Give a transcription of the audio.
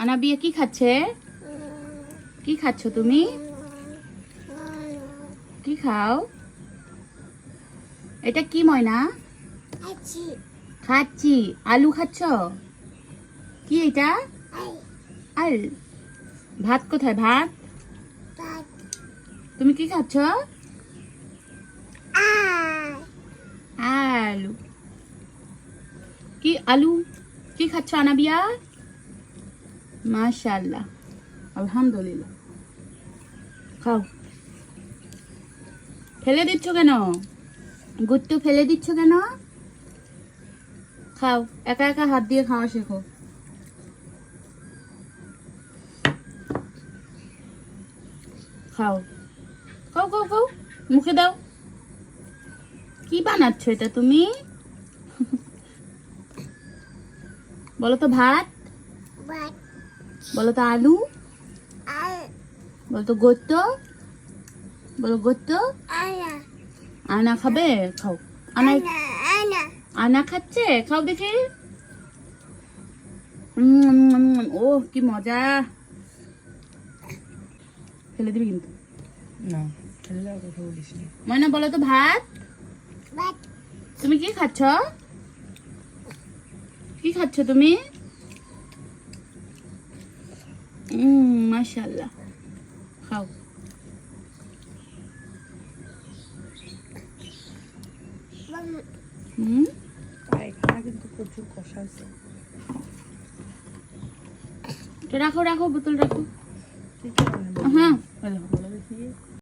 আনাবিয়া কি খাচ্ছে? কি খাচ্ছ তুমি? কি খাও? এটা কি ময়না? খাচ্ছি। আলু খাচ্ছ? কি এটা? আর ভাত কোথায়? ভাত? তুমি কি খাচ্ছ? আলু। কি আলু? কি খাচ্ছ আনাবিয়া? মাশাআল্লাহ, আলহামদুলিল্লাহ। খাও। ফেলে দিচ্ছ কেন? গুট্টু ফেলে দিচ্ছ কেন? খাও, একা একা হাত দিয়ে খাওয়া শেখো। খাও। খাও খাও খাও, মুখে দাও। কি বানাচ্ছ এটা তুমি? বলো তো ভাত। বাট বলো তো আলু? আই বলো তো গোত্ত? বলো গোত্ত? আনা আনা খাবে? খাও। আনা আনা খাচ্ছে? খাও দেখে। ও কি মজা। ফেলে দিবি কিন্তু। না ময়না বলো তো ভাত। তুমি কি খাচ্ছ? কি খাচ্ছ তুমি? উম মাশাআল্লাহ। খাও। হুম? কিন্তু প্রচুর কষা আছে রাখো রাখো বোতল রাখো। হ্যাঁ।